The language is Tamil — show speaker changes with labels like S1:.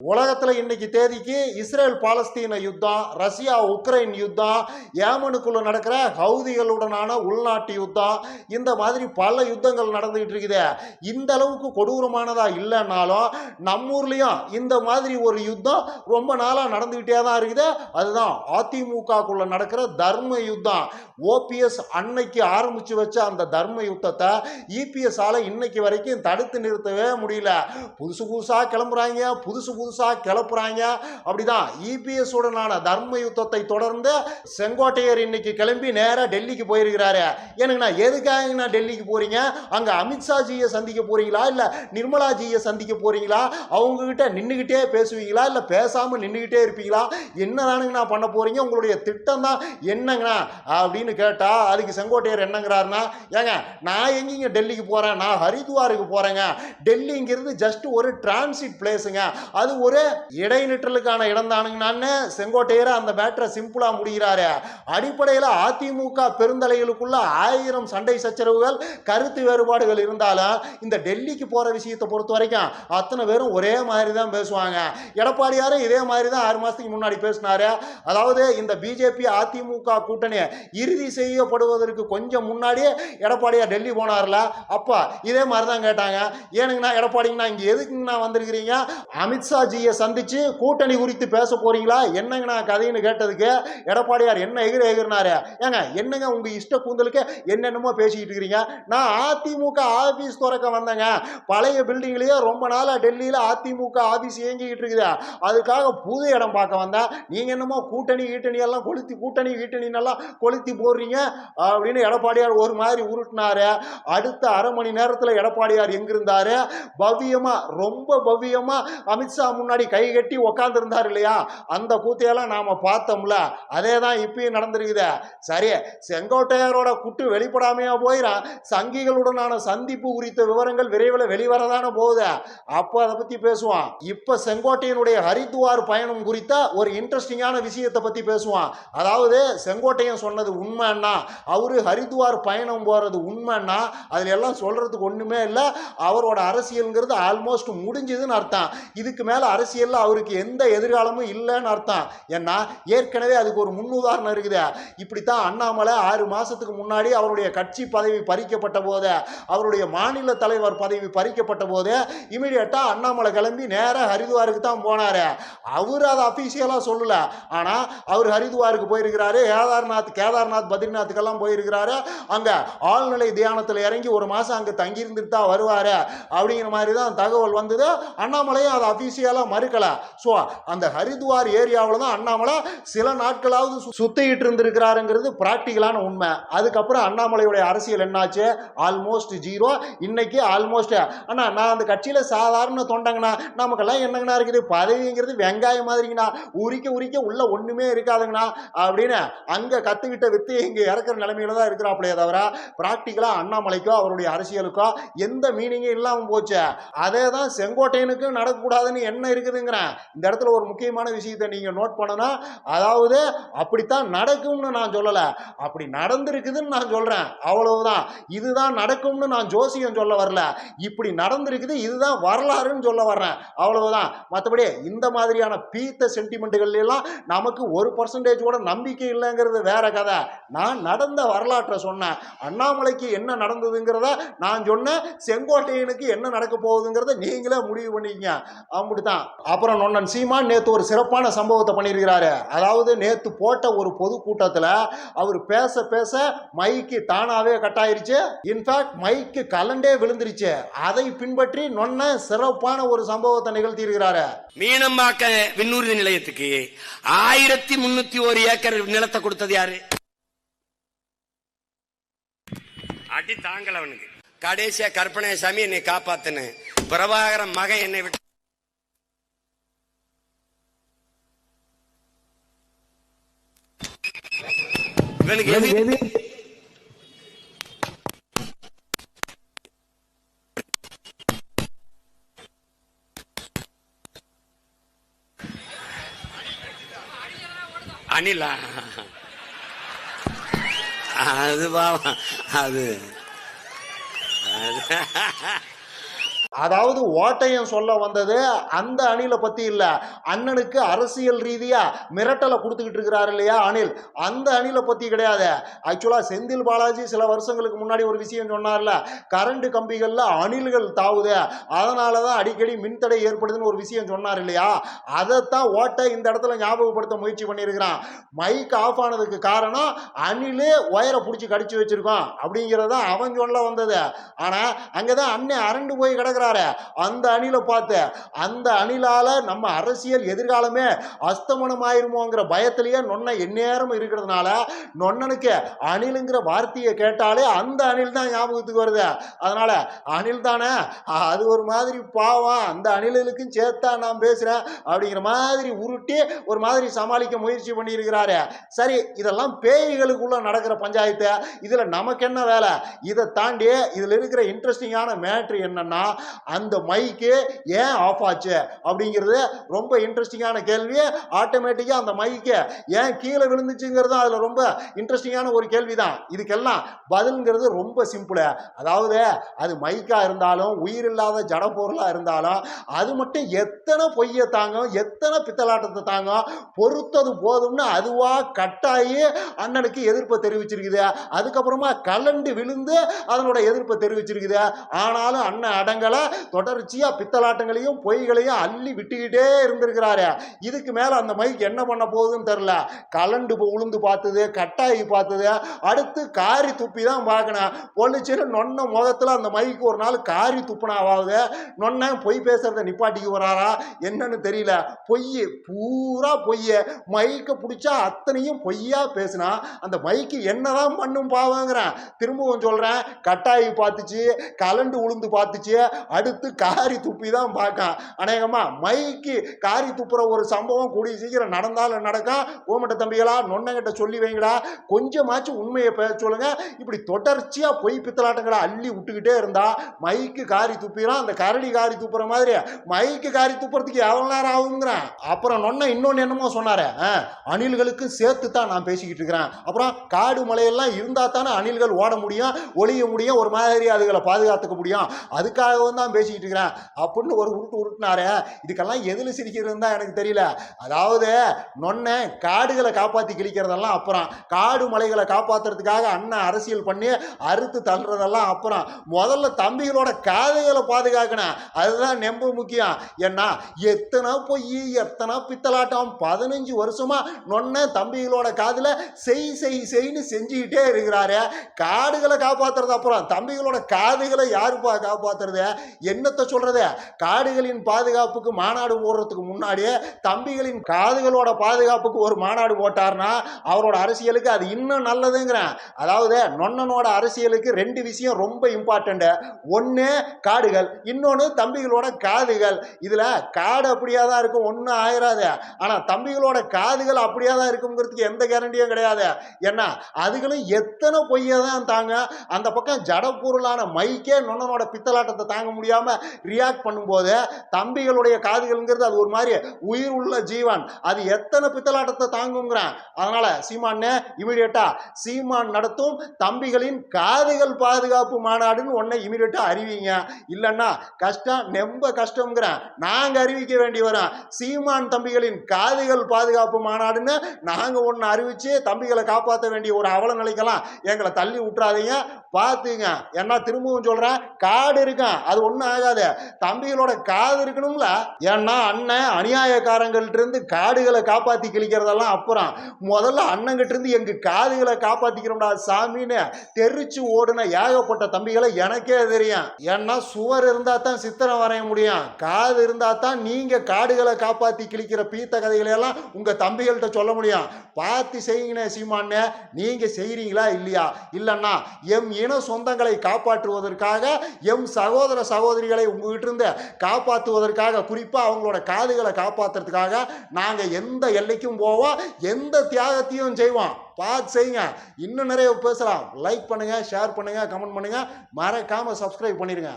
S1: உலகத்தில் இன்னைக்கு தேதிக்கு இஸ்ரேல் பாலஸ்தீன யுத்தம் ரஷ்யா உக்ரைன் யுத்தம் ஏமனுக்குள்ள நடக்கிற ஹவுதிகளுடனான உள்நாட்டு யுத்தம் இந்த மாதிரி பல யுத்தங்கள் நடந்துகிட்டு இருக்குது. இந்த அளவுக்கு கொடூரமானதா இல்லைன்னாலும் நம்ம ஊர்லேயும் இந்த மாதிரி ஒரு யுத்தம் ரொம்ப நாளாக நடந்துகிட்டே தான் இருக்குது. அதுதான் அதிமுகக்குள்ள நடக்கிற தர்ம யுத்தம். ஓபிஎஸ் அன்னைக்கு ஆரம்பிச்சு வச்ச அந்த தர்ம யுத்தத்தை இபிஎஸ் ஆல இன்னைக்கு வரைக்கும் தடுத்து நிறுத்தவே முடியல. புதுசு புதுசாக கிளம்புறாங்க புதுசு புதுசு கிளப்புறாங்க. அப்படிதான் இபிஎஸ் உடனான தர்ம யுத்தத்தை தொடர்ந்து செங்கோட்டையர் இன்னைக்கு கிளம்பி நேராக டெல்லிக்கு போயிருக்கிறாரு. எனக்குண்ணா எதுக்காகண்ணா டெல்லிக்கு போறீங்க? அங்க அமித்ஷாஜியை சந்திக்க போறீங்களா? இல்ல நிர்மலாஜியை சந்திக்க போறீங்களா? அவங்க கிட்ட நின்றுகிட்டே பேசுவீங்களா? இல்ல பேசாம நின்றுகிட்டே இருப்பீங்களா? என்னதானுங்கண்ணா பண்ண போறீங்க? உங்களுடைய திட்டம் தான் என்னங்கண்ணா? அப்படின்னு கேட்டா அதுக்கு செங்கோட்டையர் என்னங்கிறாருன்னா ஏங்க நான் எங்கேங்க டெல்லிக்கு போறேன்? நான் ஹரித்வாருக்கு போறேங்க. டெல்லிங்கிறது ஜஸ்ட் ஒரு டிரான்சிட் பிளேஸுங்க அது ஒரு இடைநிற்றலுக்கான இடம் தானுங்கன்னு செங்கோட்டையர் அந்த பேட்டரை சிம்பிளா முடிகிறாரு. அடிப்படையில் அதிமுக பெருந்தலைகளுக்குள்ள ஆயிரம் சண்டை சச்சரவுகள் கருத்து வேறுபாடுகள் இருந்தாலும் இந்த டெல்லிக்கு போற விஷயத்தை பொறுத்த வரைக்கும் அத்தனை பேரும் ஒரே மாதிரி தான் பேசுவாங்க. எடப்பாடியாரும் இதே மாதிரி தான் ஆறு மாசத்துக்கு முன்னாடி பேசினாரு. அதாவது இந்த பிஜேபி அதிமுக கூட்டணி இறுதி செய்யப்படுவதற்கு கொஞ்சம் முன்னாடியே எடப்பாடியார் டெல்லி போனார்ல. அப்போ இதே மாதிரி தான் கேட்டாங்க. ஏனுங்கண்ணா எடப்பாடிங்கண்ணா இங்கே எதுக்குங்கண்ணா வந்திருக்கிறீங்க? அமித்ஷா அமித்ஷாஜியை சந்திச்சு கூட்டணி குறித்து பேச போறீங்களா? என்னங்கண்ணா கதைன்னு கேட்டதுக்கு எடப்பாடியார் என்ன எகிர எகிர்னாரு ஏங்க என்னங்க உங்க இஷ்ட கூந்தலுக்கு என்னென்னமோ பேசிக்கிட்டு இருக்கிறீங்க நான் அதிமுக ஆபீஸ் திறக்க வந்தேங்க. பழைய பில்டிங்லயே ரொம்ப நாளா டெல்லியில அதிமுக ஆபீஸ் இயங்கிக்கிட்டு இருக்குது. அதுக்காக புது இடம் பார்க்க வந்தேன். நீங்க என்னமோ கூட்டணி கீட்டணி எல்லாம் கொளுத்தி கூட்டணி கீட்டணின்னு எல்லாம் கொளுத்தி போடுறீங்க அப்படின்னு எடப்பாடியார் ஒரு மாதிரி உருட்டினாரு. அடுத்த அரை மணி நேரத்தில் எடப்பாடியார் எங்க இருந்தாரு பவ்யமா ரொம்ப பவ்யமா அமித்ஷா முன்னாடி கை கட்டி உக்காந்துருந்தார் இல்லையா? அந்த கூத்தையெல்லாம் நாம பார்த்தோம்ல. அதே தான் இப்பயும் நடந்திருக்குது. சரி செங்கோட்டையரோட குட்டு வெளிப்படாமையா போயிடும் சங்கிகளுடனான சந்திப்பு குறித்த விவரங்கள் விரைவில் வெளிவரதான போகுது. அப்போ அதை பத்தி பேசுவான். இப்ப செங்கோட்டையனுடைய ஹரித்துவார் பயணம் குறித்த ஒரு இன்ட்ரெஸ்டிங்கான விஷயத்தை பத்தி பேசுவான். அதாவது செங்கோட்டையன் சொன்னது உண்மைன்னா அவரு ஹரித்துவார் பயணம் போறது உண்மைன்னா அதில் எல்லாம் சொல்றதுக்கு ஒண்ணுமே இல்லை. அவரோட அரசியல்ங்கிறது ஆல்மோஸ்ட் முடிஞ்சதுன்னு அர்த்தம். இதுக்கு மேலே அரசியலில் அவருக்கு எந்த எதிர்காலமும் இல்லைன்னு அர்த்தம். ஏன்னா ஏற்கனவே அதுக்கு ஒரு முன்னுதாரணம் இருக்குது. இப்படித்தான் அண்ணாமலை ஆறு மாதத்துக்கு முன்னாடி அவருடைய கட்சி பதவி பறிக்கப்பட்ட போது அவருடைய மாநில தலைவர் பதவி பறிக்கப்பட்ட போது இமீடியட்டாக அண்ணாமலை கிளம்பி நேராக ஹரித்வாருக்கு தான் போனாரு. அவர் அதை அஃபீஷியலாக சொல்லல. ஆனால் அவர் ஹரித்வாருக்கு போயிருக்கிறாரு கேதார்நாத் கேதார்நாத் பத்ரிநாத்துக்கெல்லாம் போயிருக்கிறாரு. அங்கே ஆழ்நிலை தியானத்தில் இறங்கி ஒரு மாதம் அங்கே தங்கியிருந்துட்டு தான் வருவார். அப்படிங்கிற மாதிரி தான் தகவல் வந்தது. அண்ணாமலையும் அதை அபிஷியலாக மறுக்கல. ஸோ அந்த ஹரித்வார் ஏரியாவில் தான் அண்ணாமலை சில நாட்களாவது சுத்திக்கிட்டு இருந்திருக்கிறாருங்கிறது ப்ராக்டிக்கலான உண்மை. அதுக்கப்புறம் அண்ணாமலையுடைய அரசியல் என்னாச்சு? ஆல்மோஸ்ட் ஜீரோ இன்னைக்கு ஆல்மோஸ்ட் அண்ணா நான் அந்த கட்சியில் சாதாரண தொண்டங்கண்ணா. நமக்கெல்லாம் என்னங்கண்ணா இருக்குது? பதவிங்கிறது வெங்காயம் மாதிரிங்கண்ணா. உரிக்க உரிக்க உள்ள ஒன்றுமே இருக்காதுங்கண்ணா. அப்படின்னு அங்கே கற்றுக்கிட்ட வித்து இங்கே இறக்குற நிலைமையில தான் இருக்கிறாப்பிலே தவிர ப்ராக்டிக்கலாக அண்ணாமலைக்கோ அவருடைய அரசியலுக்கோ எந்த மீனிங்கும் இல்லாமல் போச்சு. அதே தான் செங்கோட்டையனுக்கும் நடக்கக்கூடாதுன்னு என்ன இருக்குதுங்கிறேன் இந்த இடத்துல ஒரு முக்கியமான விஷயத்தை நீங்கள் நோட் பண்ணனா அதாவது அப்படித்தான் நடக்கும்னு நான் சொல்லலை. அப்படி நடந்திருக்குதுன்னு நான் சொல்கிறேன் அவ்வளவுதான். இதுதான் நடக்கும்னு நான் ஜோசியம் சொல்ல வரல. இப்படி நடந்திருக்குது இதுதான் வரலாறுன்னு சொல்ல வர்றேன். அவ்வளவுதான். மற்றபடி இந்த மாதிரியான பீத்த சென்டிமெண்ட்டுகள்லாம் நமக்கு ஒரு பர்சன்டேஜ் கூட நம்பிக்கை இல்லைங்கிறது வேற கதை. நான் நடந்த வரலாற்றை சொன்னேன். அண்ணாமலைக்கு என்ன நடந்ததுங்கிறத நான் சொன்னேன். செங்கோட்டையனுக்கு என்ன நடக்க போகுதுங்கிறத நீங்களே முடிவு பண்ணிக்கங்க. தான் அப்புறம் நொன்னன் சீமான் நேற்று ஒரு சிறப்பான சம்பவத்தை பண்ணியிருக்கிறாரு. அதாவது நேற்று போட்ட ஒரு பொதுக்கூட்டத்தில் அவர் பேச பேச மைக்கு தானாவே கட்டாயிருச்சு. இன்ஃபேக்ட் மைக்கு கலண்டே விழுந்துருச்சு. அதை பின்பற்றி நொன்ன சிறப்பான ஒரு சம்பவத்தை நிகழ்த்தியிருக்கிறாரு.
S2: மீனம்பாக்க விண்ணூர்தி நிலையத்துக்கு ஆயிரத்தி முன்னூத்தி ஒரு ஏக்கர் நிலத்தை கொடுத்தது யாரு? அடி தாங்கல அவனுக்கு. கடைசியா கற்பனை சாமி என்னை காப்பாத்துன. பிரபாகரன் மகன் என்னை விட்டு அனிலா அது பாவம். அது. அது-
S1: அதாவது ஓட்டையும் சொல்ல வந்தது அந்த அணிலை பத்தி இல்ல. அண்ணனுக்கு அரசியல் ரீதியா மிரட்டலை கொடுத்துக்கிட்டு இருக்கிறாரு இல்லையா அணில்? அந்த அணிலை பத்தி கிடையாது. ஆக்சுவலா செந்தில் பாலாஜி சில வருஷங்களுக்கு முன்னாடி ஒரு விஷயம் சொன்னார்ல கரண்ட் கம்பிகள்ல அணில்கள் தாவுது. அதனாலதான் அடிக்கடி மின்தடை ஏற்படுதுன்னு ஒரு விஷயம் சொன்னார் இல்லையா? அதைத்தான் ஓட்டை இந்த இடத்துல ஞாபகப்படுத்த முயற்சி பண்ணியிருக்கிறான். மைக் ஆஃப் ஆனதுக்கு காரணம் அணிலே ஒயரை பிடிச்சி கடிச்சு வச்சிருக்கோம் அப்படிங்கிறத அவன் சொல்ல வந்தது. ஆனா அங்கதான் அண்ணன் அரண்டு போய் கிடக்குறான் அந்த அணிலை பார்த்து அந்த அணிலால நம்ம அரசியல் எதிர்காலமே அஸ்தமனம் ஆயிருமோங்கிற பயத்திலேயே நொன்ன எந்நேரம் இருக்கிறதுனால நொன்னனுக்கு அணிலுங்கிற வார்த்தையை கேட்டாலே அந்த அணில் தான் ஞாபகத்துக்கு வருது. அதனால அணில் தானே அது ஒரு மாதிரி பாவம் அந்த அணில்களுக்கும் சேர்த்தா நான் பேசுறேன் அப்படிங்கிற மாதிரி உருட்டி ஒரு மாதிரி சமாளிக்க முயற்சி பண்ணியிருக்கிறாரு. சரி இதெல்லாம் பேய்களுக்குள்ள நடக்கிற பஞ்சாயத்து. இதுல நமக்கு என்ன வேலை? இதை தாண்டி இதுல இருக்கிற இன்ட்ரெஸ்டிங்கான மேட்ரு என்னன்னா அந்த மைக்கு ஏன் ஆஃப் ஆச்சு? அப்படிங்கிறது ரொம்ப இன்ட்ரெஸ்டிங்கான கேள்வி ஆட்டோமேட்டிக்காக அந்த மைக்கு ஏன் கீழே விழுந்துச்சுங்கிறது அதில் ரொம்ப இன்ட்ரெஸ்டிங்கான ஒரு கேள்வி தான் இதுக்கெல்லாம் பதில்ங்கிறது ரொம்ப சிம்பிள் அதாவது அது மைக்காக இருந்தாலும் உயிர் இல்லாத ஜட பொருளாக இருந்தாலும் அது மட்டும் எத்தனை பொய்யை தாங்கும் எத்தனை பித்தலாட்டத்தை தாங்கும் பொறுத்தது போதும்னு அதுவாக கட்டாயி அண்ணனுக்கு எதிர்ப்பை தெரிவிச்சிருக்குது. அதுக்கப்புறமா கலண்டு விழுந்து அதனோட எதிர்ப்பை தெரிவிச்சிருக்குது. ஆனாலும் அண்ணன் அடங்கலை தொடர்ச்சியாக பித்தலாட்டங்களையும் பொய்களையும் அள்ளி விட்டுக்கிட்டே இருந்திருக்கிறாரு. இதுக்கு மேலே அந்த மைக் என்ன பண்ண போகுதுன்னு தெரில கலண்டு உளுந்து பார்த்தது கட்டாயி பார்த்தது. அடுத்து காரி துப்பி தான் பார்க்கணும். பொண்ணுச்சின்னு நொன்ன முகத்தில் அந்த மைக்கு ஒரு நாள் காரி துப்புனாவாகுது நொன்ன பொய் பேசுறத நிப்பாட்டிக்கு வராரா? என்னன்னு தெரியல. பொய் பூரா பொய்ய. மைக்கை பிடிச்சா அத்தனையும் பொய்யா பேசினா அந்த மைக்கு என்னதான் பண்ணும் பாவங்கிறேன். திரும்பவும் சொல்கிறேன் கட்டாயி பார்த்துச்சு கலண்டு உளுந்து பார்த்துச்சு. அடுத்து காரி துப்பி தான் பார்க்கான் அநேகமா மைக்கு காரி துப்புற ஒரு சம்பவம் கூடிய சீக்கிரம் நடந்தாலும் நடக்கா? ஓமட்ட தம்பிகளா நொன்னங்கிட்ட சொல்லி வைங்கடா. கொஞ்சமாச்சும் உண்மையை பேச சொல்லுங்க. இப்படி தொடர்ச்சியா பொய் பித்தலாட்டங்களை அள்ளி விட்டுக்கிட்டே இருந்தா மைக்கு காரி துப்பிடலாம் அந்த கரடி காரி துப்புற மாதிரி மைக்கு காரி துப்புறதுக்கு எவ்வளவு நேரம் ஆகுங்கிறேன் அப்புறம் நொன்ன இன்னொன்னு என்னமோ சொன்னாரு. அணில்களுக்கு சேர்த்து தான் நான் பேசிக்கிட்டு இருக்கிறேன். அப்புறம் காடு மலையெல்லாம் இருந்தா தானே அணில்கள் ஓட முடியும் ஒளிய முடியும் ஒரு மாதிரி அதுகளை பாதுகாத்துக்க முடியும். அதுக்காக வந்து தான் பேசிக்கிட்டு இருக்கிறேன். அப்படின்னு ஒரு உருட்டு உருட்டுனாரு. இதுக்கெல்லாம் எதில் சிரிக்கிறதுன்னு தான் எனக்கு தெரியல. அதாவது நொன்ன காடுகளை காப்பாற்றி கிழிக்கிறதெல்லாம் அப்புறம் காடு மலைகளை காப்பாற்றுறதுக்காக அண்ணன் அரசியல் பண்ணி அறுத்து தள்ளுறதெல்லாம் அப்புறம் முதல்ல தம்பிகளோட காதுகளை பாதுகாக்கணும். அதுதான் நெம்ப முக்கியம். ஏன்னா எத்தனை பொய் எத்தனை பித்தலாட்டம் பதினஞ்சு வருஷமா நொன்ன தம்பிகளோட காதில் செய் செய் செய்ன்னு செஞ்சுக்கிட்டே இருக்கிறாரு. காடுகளை காப்பாற்றுறது அப்புறம் தம்பிகளோட காதுகளை யாருப்பா காப்பாற்றுறது என்னத்தை சொல்றது? காடுகளின் பாதுகாப்புக்கு மாநாடு போடுறதுக்கு முன்னாடியே தம்பிகளின் காதுகளோட பாதுகாப்புக்கு ஒரு மாநாடு போட்டார்னா அவரோட அரசியலுக்கு அது இன்னும் நல்லதுங்கிறேன். அதாவது நொன்னனோட அரசியலுக்கு ரெண்டு விஷயம் ரொம்ப இம்பார்ட்டண்ட் ஒன்று காடுகள். இன்னொன்று தம்பிகளோட காதுகள். இதில் காடு அப்படியே தான் இருக்கும்? ஒன்றும் ஆயிராது. ஆனால் தம்பிகளோட காதுகள் அப்படியே தான் இருக்குங்கிறதுக்கு எந்த கேரண்டியும் கிடையாது. ஏன்னா அதுகளும் எத்தனை பொய்யை தான் தாங்க. அந்த பக்கம் ஜட பொருளான மைக்கே நொன்னனோட பித்தலாட்டத்தை தாங்க முடியாமல் ரியாக்ட் பண்ணும்போது தம்பிகளுடைய காதுகள்ங்கிறது அது ஒரு மாதிரி உயிர் உள்ள ஜீவன். அது எத்தனை பித்தலாட்டத்தை தாங்குங்கிறேன் அதனால சீமான்னு இமிடியேட்டா சீமான் நடத்தும் தம்பிகளின் காதுகள் பாதுகாப்பு மாநாடுன்னு ஒன்றை இமிடியேட்டா அறிவிங்க. இல்லைன்னா கஷ்டம் நெம்ப கஷ்டம்ங்கிறேன். நாங்கள் அறிவிக்க வேண்டி வரோம் சீமான் தம்பிகளின் காதுகள் பாதுகாப்பு மாநாடுன்னு நாங்கள் ஒன்று அறிவிச்சு தம்பிகளை காப்பாற்ற வேண்டிய ஒரு அவல நிலைக்கெல்லாம் எங்களை தள்ளி விட்டுறாதீங்க. பார்த்துங்க. ஏன்னா திரும்பவும் சொல்கிறேன் காடு இருக்கும் அது ஒன்றும் ஆகாது தம்பிகளோட காது இருக்கணும்ல? ஏன்னா அண்ணன் அநியாயக்காரங்கள்ட்ட இருந்து காடுகளை காப்பாற்றி கிழிக்கிறதெல்லாம் அப்புறம். முதல்ல அண்ணங்கிட்ட இருந்து எங்கள் காதுகளை காப்பாற்றிக்கிறோம்டா சாமின்னு தெரிச்சு ஓடுன ஏகப்பட்ட தம்பிகளை எனக்கே தெரியும். ஏன்னா சுவர் இருந்தால் தான் சித்திரம் வரைய முடியும். காது இருந்தால் தான் நீங்கள் காடுகளை காப்பாற்றி கிழிக்கிற பீத்த கதைகளை எல்லாம் உங்கள் தம்பிகள்கிட்ட சொல்ல முடியும். பார்த்து செய்யுங்கண்ணே சீமானே நீங்கள் செய்கிறீங்களா இல்லையா? இல்லைன்னா எம் இன சொந்தங்களை காப்பாற்றுவதற்காக எம் சகோதர சகோதரிகளை உங்ககிட்டிருந்து காப்பாற்றுவதற்காக குறிப்பாக அவங்களோட காதுகளை காப்பாற்றுறதுக்காக நாங்கள் எந்த எல்லைக்கும் போவோம் எந்த தியாகத்தையும் செய்வோம். பார்த்து செய்யுங்க. இன்னும் நிறைய பேசலாம். லைக் பண்ணுங்கள் ஷேர் பண்ணுங்கள் கமெண்ட் பண்ணுங்கள் மறக்காமல் சப்ஸ்கிரைப் பண்ணிடுங்க